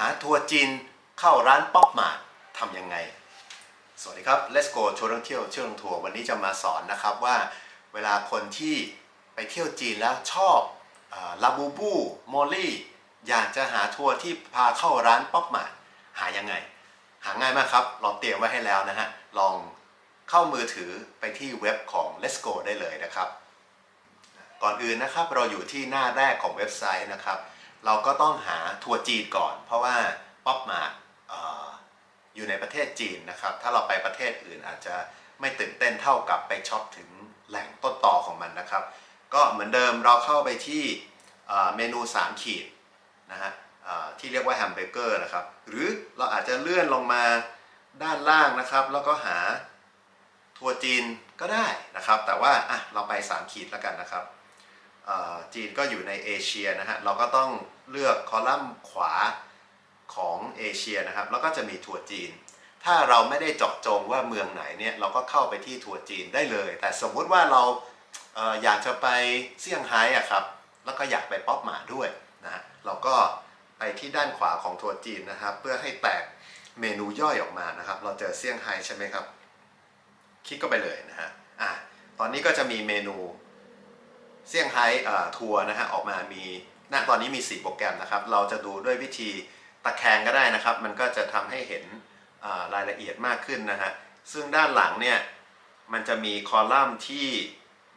หาทัวร์จีนเข้าร้านป๊อปมาร์ททำยังไง สวัสดีครับ Let's go ชวนท่องเที่ยวเชื่อท่องทัวร์วันนี้จะมาสอนนะครับว่าเวลาคนที่ไปเที่ยวจีนแล้วชอบลาบูบูโมลี่อยากจะหาทัวร์ที่พาเข้าร้านป๊อปมาร์ทหายังไง หาง่ายมากครับเราเตรียมไว้ให้แล้วนะฮะลองเข้ามือถือไปที่เว็บของ Let's go ได้เลยนะครับ ก่อนอื่นนะครับเราอยู่ที่หน้าแรกของเว็บไซต์นะครับ เราก็ต้องหาทัวร์จีนก่อน เพราะว่าป๊อปมาร์อยู่ในประเทศจีนนะครับ ถ้าเราไปประเทศอื่นอาจจะไม่ตื่นเต้นเท่ากับไปช็อปถึงแหล่งต้นต่อของมันนะครับ ก็เหมือนเดิมเราเข้าไปที่เมนู 3 ขีดนะฮะที่เรียกว่าแฮมเบอร์เกอร์นะครับ หรือเราอาจจะเลื่อนลงมาด้านล่างนะครับ แล้วก็หาทัวร์จีนก็ได้นะครับ แต่ว่าอะเราไป 3 ขีดแล้วกันนะครับ จีนก็อยู่ในเอเชียนะฮะเราก็ต้องเลือกคอลัมน์ขวาของเอเชียนะครับแล้วก็จะมีทัวร์จีน ถ้าเราไม่ได้เจาะจงว่าเมืองไหนเนี่ยเราก็เข้าไปที่ทัวร์จีนได้เลย แต่สมมุติว่าเราเอออยากจะไปเซี่ยงไฮ้อะครับแล้วก็อยากไปป๊อปหมาด้วยนะฮะเราก็ไปที่ด้านขวาของทัวร์จีนนะครับ เพื่อให้แตกเมนูย่อยออกมานะครับ เราเจอเซี่ยงไฮ้ใช่ไหมครับ คลิกเข้าไปเลยนะฮะอะตอนนี้ก็จะมีเมนู เซี่ยงไฮ้ทัวร์นะฮะออกมามีณตอนนี้มี 4 โปรแกรมนะครับ เราจะดูด้วยวิธีตะแคงก็ได้นะครับ มันก็จะทำให้เห็นรายละเอียดมากขึ้นนะฮะ ซึ่งด้านหลังเนี่ยมันจะมีคอลัมน์ที่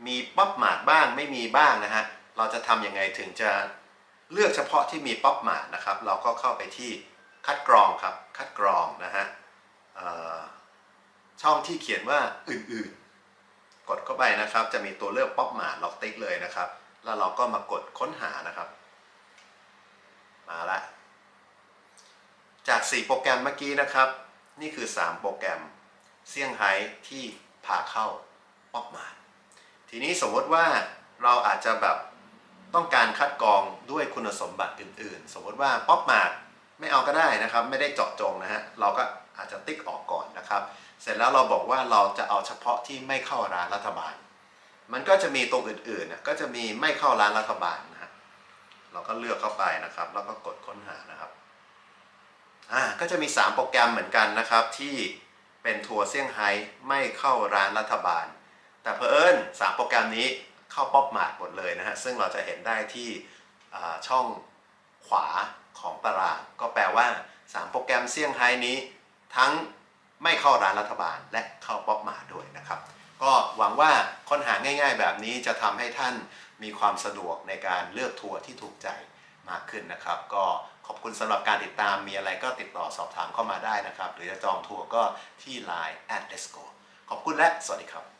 มีป๊อปมาดบ้างไม่มีบ้างนะฮะ เราจะทำยังไงถึงจะเลือกเฉพาะที่มีป๊อปมาดนะครับ เราก็เข้าไปที่คัดกรองครับ คัดกรองนะฮะช่องที่เขียนว่าอื่นๆ กดเข้าไปนะครับ จะมีตัวเลือกป๊อปมาล็อกติ๊กเลยนะครับ แล้วเราก็มากดค้นหานะครับ มาละ จาก 4 โปรแกรมเมื่อกี้นะครับ นี่คือ 3 โปรแกรมเซี่ยงไฮ้ที่พาเข้าป๊อปมาทีนี้สมมติว่าเราอาจจะแบบต้องการคัดกรองด้วยคุณสมบัติอื่น ๆ สมมติว่าป๊อปมาไม่เอาก็ได้นะครับ ไม่ได้เจาะจงนะฮะ เราก็อาจจะติ๊กออกก่อนนะครับ เสร็จแล้วเราบอกว่าเราจะเอาเฉพาะที่ไม่เข้าร้านรัฐบาล มันก็จะมีตรงอื่นๆนะก็จะมีไม่เข้าร้านรัฐบาลนะฮะเราก็เลือกเข้าไปนะครับ แล้วก็กดค้นหานะครับอ่าก็จะมี 3 โปรแกรมเหมือนกันนะครับ ที่เป็นทัวร์เซี่ยงไฮ้ไม่เข้าร้านรัฐบาล แต่เพอเอิญ3โปรแกรมนี้เข้าป๊อปมาร์ทหมดเลยนะฮะซึ่งเราจะเห็นได้ที่ช่องขวาของตารางก็แปลว่า 3 โปรแกรมเซี่ยงไฮ้นี้ทั้ง ไม่เข้าร้านรัฐบาลและเข้าป๊อปมาด้วยนะครับ ก็หวังว่าค้นหาง่าย ๆ แบบนี้จะทำให้ท่านมีความสะดวกในการเลือกทัวร์ที่ถูกใจมากขึ้นนะครับ ก็ขอบคุณสำหรับการติดตามมีอะไรก็ติดต่อสอบถามเข้ามาได้นะครับ หรือจะจองทัวร์ก็ที่ Line at Desco ขอบคุณและสวัสดีครับ